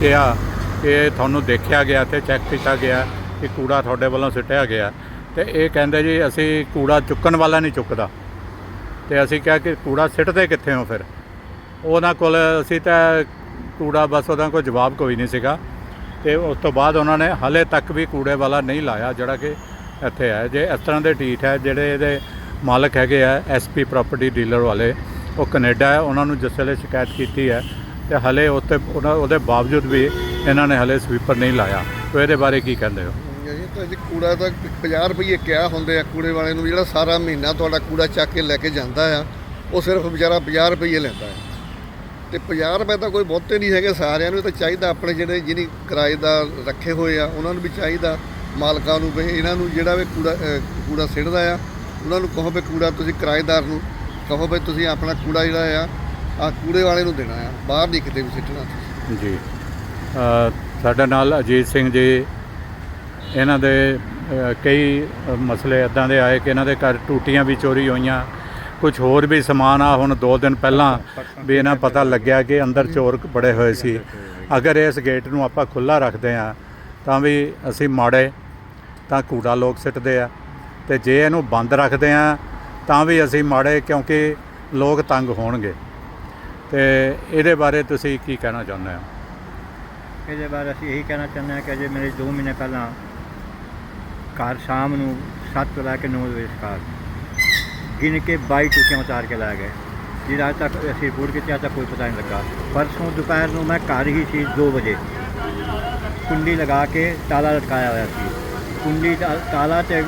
ਕਿਹਾ ਕਿ ਤੁਹਾਨੂੰ ਦੇਖਿਆ ਗਿਆ ਤੇ ਚੈੱਕ ਕੀਤਾ ਗਿਆ ਕਿ ਕੂੜਾ ਤੁਹਾਡੇ ਵੱਲੋਂ ਸਿੱਟਿਆ ਗਿਆ। ਤੇ ਇਹ ਕਹਿੰਦੇ ਜੀ, ਅਸੀਂ ਕੂੜਾ ਚੁੱਕਣ ਵਾਲਾ ਨਹੀਂ ਚੁੱਕਦਾ। ਤੇ ਅਸੀਂ ਕਿਹਾ ਕਿ ਕੂੜਾ ਸਿੱਟਦੇ ਕਿੱਥੇ ਹੋ ਫਿਰ? ਉਹਨਾਂ ਕੋਲ ਅਸੀਂ ਤਾਂ ਕੂੜਾ ਬਸ ਉਹਦਾ ਕੋਲ ਜਵਾਬ ਕੋਈ ਨਹੀਂ ਸੀਗਾ। ਤੇ ਉਸ ਤੋਂ ਬਾਅਦ ਉਹਨਾਂ ਨੇ ਹਲੇ ਤੱਕ ਵੀ ਕੂੜੇ ਵਾਲਾ ਨਹੀਂ ਲਾਇਆ, ਜਿਹੜਾ ਕਿ ਇੱਥੇ ਹੈ। ਜੇ ਇਸ ਤਰ੍ਹਾਂ ਦੇ ਢੀਠ ਹੈ, ਜਿਹੜੇ ਇਹਦੇ ਮਾਲਕ ਹੈਗੇ ਆ ਐਸਪੀ ਪ੍ਰਾਪਰਟੀ ਡੀਲਰ ਵਾਲੇ, ਉਹ ਕੈਨੇਡਾ ਹੈ, ਉਹਨਾਂ ਨੂੰ ਜਿਸ ਵੇਲੇ ਸ਼ਿਕਾਇਤ ਕੀਤੀ ਹੈ ਤੇ ਹਲੇ ਉੱਤੇ ਉਹਨਾਂ ਉਹਦੇ ਬਾਵਜੂਦ ਵੀ ਇਹਨਾਂ ਨੇ ਹਲੇ ਸਵੀਪਰ ਨਹੀਂ ਲਾਇਆ। ਤੋ ਇਹਦੇ ਬਾਰੇ ਕੀ ਕਹਿੰਦੇ ਹੋ? ਜੀ ਤਾਂ ਕੂੜਾ ਤਾਂ 50 ਰੁਪਏ ਕਿਹਾ ਹੁੰਦੇ ਆ ਕੂੜੇ ਵਾਲੇ ਨੂੰ ਜਿਹੜਾ ਸਾਰਾ ਮਹੀਨਾ ਤੁਹਾਡਾ ਕੂੜਾ ਚੱਕ ਕੇ ਲੈ ਕੇ ਜਾਂਦਾ ਆ, ਉਹ ਸਿਰਫ ਵਿਚਾਰਾ 50 ਰੁਪਏ ਲੈਂਦਾ ਹੈ। ਤੇ 50 ਰੁਪਏ ਤਾਂ ਕੋਈ ਬਹੁਤੇ ਨਹੀਂ ਹੈਗੇ, ਸਾਰਿਆਂ ਨੂੰ ਤਾਂ ਚਾਹੀਦਾ ਆਪਣੇ ਜਿਹੜੇ ਜਿਹਨੀ ਕਿਰਾਏਦਾਰ ਰੱਖੇ ਹੋਏ ਆ, ਉਹਨਾਂ ਨੂੰ ਵੀ ਚਾਹੀਦਾ। ਮਾਲਕਾਂ ਨੂੰ ਵੀ, ਇਹਨਾਂ ਨੂੰ ਜਿਹੜਾ ਵੀ ਕੂੜਾ ਕੂੜਾ ਸਿੱਟਦਾ ਆ, ਉਹਨਾਂ ਨੂੰ ਕਹੋ ਵੀ ਕੂੜਾ ਤੁਸੀਂ ਕਿਰਾਏਦਾਰ ਨੂੰ, ਕਹੋ ਵੀ ਤੁਸੀਂ ਆਪਣਾ ਕੂੜਾ ਜਿਹੜਾ ਆ ਆ ਕੂੜੇ ਵਾਲੇ ਨੂੰ ਦੇਣਾ ਆ ਬਾਹਰ ਨਹੀਂ ਕਿਤੇ ਵੀ ਸਿੱਟਣਾ। ਜੀ। ਅ, ਸਾਡੇ ਨਾਲ ਅਜੀਤ ਸਿੰਘ ਜੀ ਇਹਨਾਂ ਦੇ ਕਈ ਮਸਲੇ ਇਦਾਂ ਦੇ ਆਏ ਕਿ ਇਹਨਾਂ ਦੇ ਘਰ ਟੂਟੀਆਂ ਵੀ ਚੋਰੀ ਹੋਈਆਂ। ਕੁਝ ਹੋਰ ਵੀ ਸਮਾਨ ਆ ਹੁਣ 2 ਦਿਨ ਪਹਿਲਾਂ ਵੀ ਇਹਨਾਂ ਪਤਾ ਲੱਗਿਆ ਕਿ ਅੰਦਰ ਚੋਰ ਬੜੇ ਹੋਏ ਸੀ। ਅਗਰ ਇਸ ਗੇਟ ਨੂੰ ਆਪਾਂ ਖੁੱਲਾ ਰੱਖਦੇ ਆ ਤਾਂ ਵੀ ਅਸੀਂ ਮਾੜੇ ਤਾਂ ਕੂੜਾ ਲੋਕ ਸਿੱਟਦੇ ਆ। ਤੇ ਜੇ ਇਹਨੂੰ ਬੰਦ ਰੱਖਦੇ ਆ ਤਾਂ ਵੀ ਅਸੀਂ ਮਾੜੇ ਕਿਉਂਕਿ ਲੋਕ ਤੰਗ ਹੋਣਗੇ। ਤੇ ਇਹਦੇ ਬਾਰੇ ਤੁਸੀਂ ਕੀ ਕਹਿਣਾ ਚਾਹੁੰਦੇ ਹੋ? ਇਹਦੇ ਬਾਰੇ ਅਸੀਂ ਇਹੀ ਕਹਿਣਾ ਚਾਹੁੰਦੇ ਹਾਂ ਕਿ ਅਜੇ ਮੇਰੇ 2 ਮਹੀਨੇ ਪਹਿਲਾਂ ਘਰ ਸ਼ਾਮ ਨੂੰ 7 ਤੋਂ ਲੈ ਕੇ 9 ਵਜੇ ਤੱਕ ਗਿਣ ਕੇ 22 ਟੁਕੀਆਂ ਉਤਾਰ ਕੇ ਲੈ ਗਏ। ਜਿਹਦਾ ਅੱਜ ਤੱਕ ਅਸੀਂ ਰਿਪੋਰਟ ਕੀਤੀ ਅੱਜ ਤੱਕ ਕੋਈ ਪਤਾ ਨਹੀਂ ਲੱਗਾ। ਪਰਸੋਂ, ਦੁਪਹਿਰ ਨੂੰ ਮੈਂ ਘਰ ਹੀ ਸੀ 2 ਵਜੇ। ਕੁੰਡੀ ਲਗਾ ਕੇ ਤਾਲਾ ਲਟਕਾਇਆ ਹੋਇਆ ਸੀ। ਕੁੰਡੀ ਤਾਲਾ ਤੇ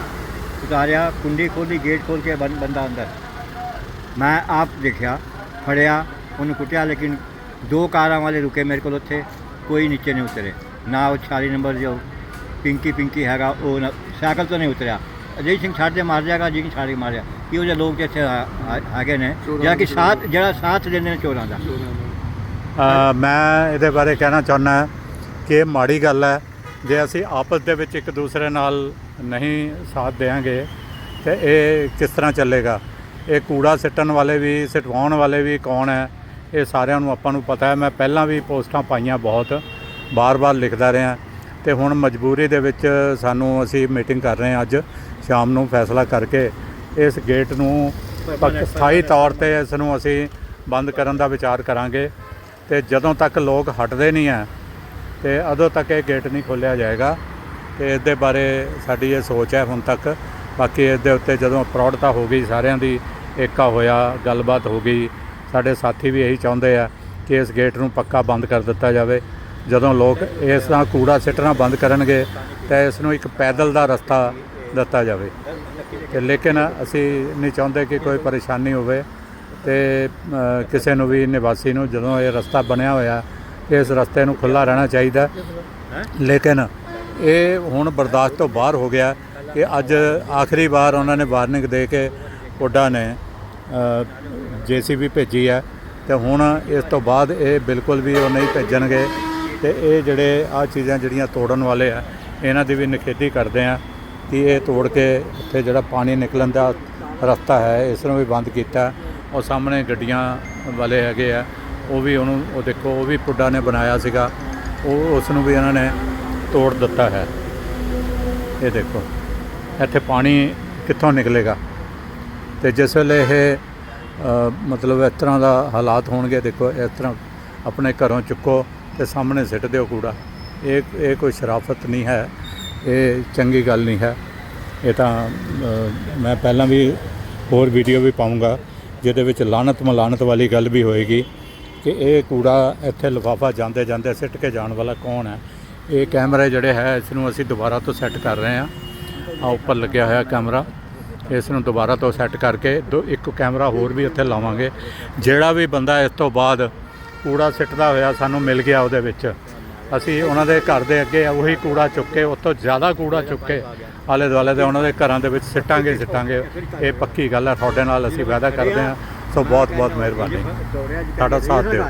ਉਤਾਰਿਆ, ਕੁੰਡੀ ਖੋਲੀ ਗੇਟ ਖੋਲ ਕੇ ਬੰ- ਬੰਦਾ ਅੰਦਰ। ਮੈਂ ਆਪ ਦੇਖਿਆ, ਫੜਿਆ ਉਹਨੂੰ ਕੁੱਟਿਆ ਲੇਕਿਨ ਦੋ ਕਾਰਾਂ ਵਾਲੇ ਰੁਕੇ ਮੇਰੇ ਕੋਲ ਉੱਥੇ ਕੋਈ ਨੀਚੇ ਨਹੀਂ ਉਤਰੇ। ਨਾ ਉਹ 40 ਨੰਬਰ ਜੋ ਪਿੰਕੀ ਪਿੰਕੀ ਹੈਗਾ ਉਹ ਨਾ- ਸਾਈਕਲ ਤੋਂ ਨਹੀਂ ਉਤਰਿਆ। ਅਜੇ ਸਿੰਘ ਛੱਡ ਦੇ ਮਾਰ ਜਾਏਗਾ ਜੀ ਛਾੜੀ ਮਾਰਿਆ ਇਹੋ ਜਿਹੇ ਲੋਕ ਇੱਥੇ ਆ- ਆ- ਹੈਗੇ ਨੇ ਜਿਹੜਾ ਕਿ ਸਾਥ ਜਿਹੜਾ ਸਾਥ ਦਿੰਦੇ ਨੇ ਚੋਰਾਂ ਦਾ। ਅ, ਮੈਂ ਇਹਦੇ ਬਾਰੇ ਕਹਿਣਾ ਚਾਹੁੰਦਾ ਕਿ ਇਹ ਮਾੜੀ ਗੱਲ ਹੈ। ਜੇ ਅਸੀਂ ਆਪਸ ਦੇ ਵਿੱਚ ਇੱਕ ਦੂਸਰੇ ਨਾਲ ਨਹੀਂ ਸਾਥ ਦੇਵਾਂਗੇ ਤੇ ਇਹ ਕਿਸ ਤਰ੍ਹਾਂ ਚੱਲੇਗਾ? ਇਹ ਕੂੜਾ ਸਿੱਟਣ ਵਾਲੇ ਵੀ ਸਿਟਵਾਉਣ ਵਾਲੇ ਵੀ ਕੌਣ ਹੈ? ਇਹ ਸਾਰਿਆਂ ਨੂੰ ਆਪਾਂ ਨੂੰ ਪਤਾ ਹੈ। ਮੈਂ ਪਹਿਲਾਂ ਵੀ ਪੋਸਟਾਂ ਪਾਈਆਂ ਬਹੁਤ, ਬਾਰ-ਬਾਰ ਲਿਖਦਾ ਰਿਹਾ। ਤੇ ਹੁਣ ਮਜਬੂਰੀ ਦੇ ਵਿੱਚ ਸਾਨੂੰ ਅਸੀਂ ਮੀਟਿੰਗ ਕਰ ਰਹੇ ਹਾਂ ਅੱਜ, ਸ਼ਾਮ ਨੂੰ ਫੈਸਲਾ ਕਰਕੇ। ਇਸ ਗੇਟ ਨੂੰ ਸਥਾਈ ਤੌਰ ਤੇ ਇਸ ਨੂੰ ਅਸੀਂ ਬੰਦ ਕਰਨ ਦਾ ਵਿਚਾਰ ਕਰਾਂਗੇ। ਤੇ ਜਦੋਂ ਤੱਕ ਲੋਕ ਹਟਦੇ ਨਹੀਂ ਆ ਤੇ ਅਦੋਂ ਤੱਕ ਇਹ ਗੇਟ ਨਹੀਂ ਖੋਲ੍ਹਿਆ ਜਾਏਗਾ। ਤੇ ਇਸ ਦੇ ਬਾਰੇ ਸਾਡੀ ਇਹ ਸੋਚ ਹੈ ਹੁਣ ਤੱਕ। ਬਾਕੀ ਇਸ ਦੇ ਉੱਤੇ ਜਦੋਂ ਪ੍ਰੌੜਤਾ ਹੋ ਗਈ, ਸਾਰਿਆਂ ਦੀ ਏਕਾ ਹੋਇਆ, ਗੱਲਬਾਤ ਹੋ ਗਈ। ਸਾਡੇ ਸਾਥੀ ਵੀ ਇਹੀ ਚਾਹੁੰਦੇ ਆ ਕਿ ਇਸ ਗੇਟ ਨੂੰ ਪੱਕਾ ਬੰਦ ਕਰ ਦਿੱਤਾ ਜਾਵੇ। ਜਦੋਂ ਲੋਕ ਇਸ ਦਾ ਕੂੜਾ ਸਿੱਟਣਾ ਬੰਦ ਕਰਨਗੇ, ਤਾਂ ਇਸ ਨੂੰ ਇੱਕ ਪੈਦਲ ਦਾ ਰਸਤਾ ਦਿੱਤਾ ਜਾਵੇ। ਤੇ ਲੇਕਿਨ ਅਸੀਂ ਨਹੀਂ ਚਾਹੁੰਦੇ ਕਿ ਕੋਈ ਪਰੇਸ਼ਾਨੀ ਹੋਵੇ ਤੇ ਕਿਸੇ ਨੂੰ ਵੀ ਨਿਵਾਸੀ ਨੂੰ ਜਦੋਂ ਇਹ ਰਸਤਾ ਬਣਿਆ ਹੋਇਆ, ਇਸ ਰਸਤੇ ਨੂੰ ਖੁੱਲਾ ਰਹਿਣਾ ਚਾਹੀਦਾ। ਲੇਕਿਨ ਇਹ ਹੁਣ ਬਰਦਾਸ਼ਤ ਤੋਂ ਬਾਹਰ ਹੋ ਗਿਆ ਕਿ ਅੱਜ ਆਖਰੀ ਵਾਰ ਉਹਨਾਂ ਨੇ ਵਾਰਨਿੰਗ ਦੇ ਕੇ ਕੋਡਾ ਨੇ। ਜੀਸੀਬੀ ਭੇਜੀ ਹੈ ਤੇ ਹੁਣ ਇਸ ਤੋਂ ਬਾਅਦ ਇਹ ਬਿਲਕੁਲ ਵੀ ਉਹ ਨਹੀਂ ਭੇਜਣਗੇ ਤੇ ਇਹ ਜਿਹੜੇ ਆ ਚੀਜ਼ਾਂ ਜਿਹੜੀਆਂ ਤੋੜਨ ਵਾਲੇ ਆ, ਇਹਨਾਂ ਦੀ ਵੀ ਨਿਖੇਧੀ ਕਰਦੇ ਆ ਕਿ ਇਹ ਤੋੜ ਕੇ ਉੱਥੇ ਜਿਹੜਾ ਪਾਣੀ ਨਿਕਲਣ ਦਾ ਰਸਤਾ ਹੈ, ਇਸ ਨੂੰ ਵੀ ਬੰਦ ਕੀਤਾ। ਉਹ ਸਾਹਮਣੇ ਗੱਡੀਆਂ ਵਾਲੇ ਹੈਗੇ ਆ, ਉਹ ਵੀ ਉਹਨੂੰ, ਉਹ ਦੇਖੋ, ਉਹ ਵੀ ਪੁੱਡਾ ਨੇ ਬਣਾਇਆ ਸੀਗਾ। ਉਹ ਉਸ ਨੂੰ ਵੀ ਇਹਨਾਂ ਨੇ ਤੋੜ ਦਿੱਤਾ ਹੈ। ਇਹ ਦੇਖੋ, ਇੱਥੇ ਪਾਣੀ ਕਿੱਥੋਂ ਨਿਕਲੇਗਾ? ਤੇ ਜਿਸ ਵੇਲੇ ਇਹ ਮਤਲਬ ਇਸ ਤਰ੍ਹਾਂ ਦਾ ਹਾਲਾਤ ਹੋਣਗੇ, ਦੇਖੋ, ਇਸ ਤਰ੍ਹਾਂ ਆਪਣੇ ਘਰੋਂ ਚੁੱਕੋ ਤੇ ਸਾਹਮਣੇ ਸਿੱਟ ਦਿਓ ਕੂੜਾ। ਇਹ ਇਹ ਕੋਈ ਸ਼ਰਾਫਤ ਨਹੀਂ ਹੈ, ਇਹ ਚੰਗੀ ਗੱਲ ਨਹੀਂ ਹੈ। ਇਹ ਤਾਂ ਮੈਂ ਪਹਿਲਾਂ ਵੀ ਹੋਰ ਵੀਡੀਓ ਵੀ ਪਾਉਂਗਾ ਜਿਹਦੇ ਵਿੱਚ ਲਾਨਤ ਮਲਾਨਤ ਵਾਲੀ ਗੱਲ ਵੀ ਹੋਏਗੀ ਕਿ ਇਹ ਕੂੜਾ ਇੱਥੇ ਲਿਫਾਫਾ ਜਾਂਦੇ ਜਾਂਦੇ ਸਿੱਟ ਕੇ ਜਾਣ ਵਾਲਾ ਕੌਣ ਹੈ। ਇਹ ਕੈਮਰੇ ਜਿਹੜੇ ਹੈ, ਇਸ ਨੂੰ ਅਸੀਂ ਦੁਬਾਰਾ ਤੋਂ ਸੈੱਟ ਕਰ ਰਹੇ ਹਾਂ। ਆ ਉੱਪਰ ਲੱਗਿਆ ਹੋਇਆ ਕੈਮਰਾ। ਇਸ ਨੂੰ ਦੁਬਾਰਾ ਤੋਂ ਸੈੱਟ ਕਰਕੇ ਦੋ ਇੱਕ ਕੈਮਰਾ ਹੋਰ ਵੀ ਇੱਥੇ ਲਾਵਾਂਗੇ। ਜਿਹੜਾ ਵੀ ਬੰਦਾ ਇਸ ਤੋਂ ਬਾਅਦ ਕੂੜਾ ਸਿੱਟਦਾ ਹੋਇਆ ਸਾਨੂੰ ਮਿਲ ਗਿਆ ਉਹਦੇ ਵਿੱਚ। ਅਸੀਂ ਉਹਨਾਂ ਦੇ ਘਰ ਦੇ ਅੱਗੇ ਉਹੀ ਕੂੜਾ ਚੁੱਕ ਕੇ ਉਸ ਜ਼ਿਆਦਾ ਕੂੜਾ ਚੁੱਕ ਕੇ ਆਲੇ ਦੁਆਲੇ ਦੇ ਉਹਨਾਂ ਦੇ ਘਰਾਂ ਦੇ ਵਿੱਚ ਸਿੱਟਾਂਗੇ ਸਿੱਟਾਂਗੇ। ਇਹ ਪੱਕੀ ਗੱਲ ਹੈ, ਤੁਹਾਡੇ ਨਾਲ ਅਸੀਂ ਵਾਅਦਾ ਕਰਦੇ ਹਾਂ। ਸੋ ਬਹੁਤ ਬਹੁਤ ਮਿਹਰਬਾਨੀ। ਤੁਹਾਡਾ ਸਾਥ ਦਿਓ।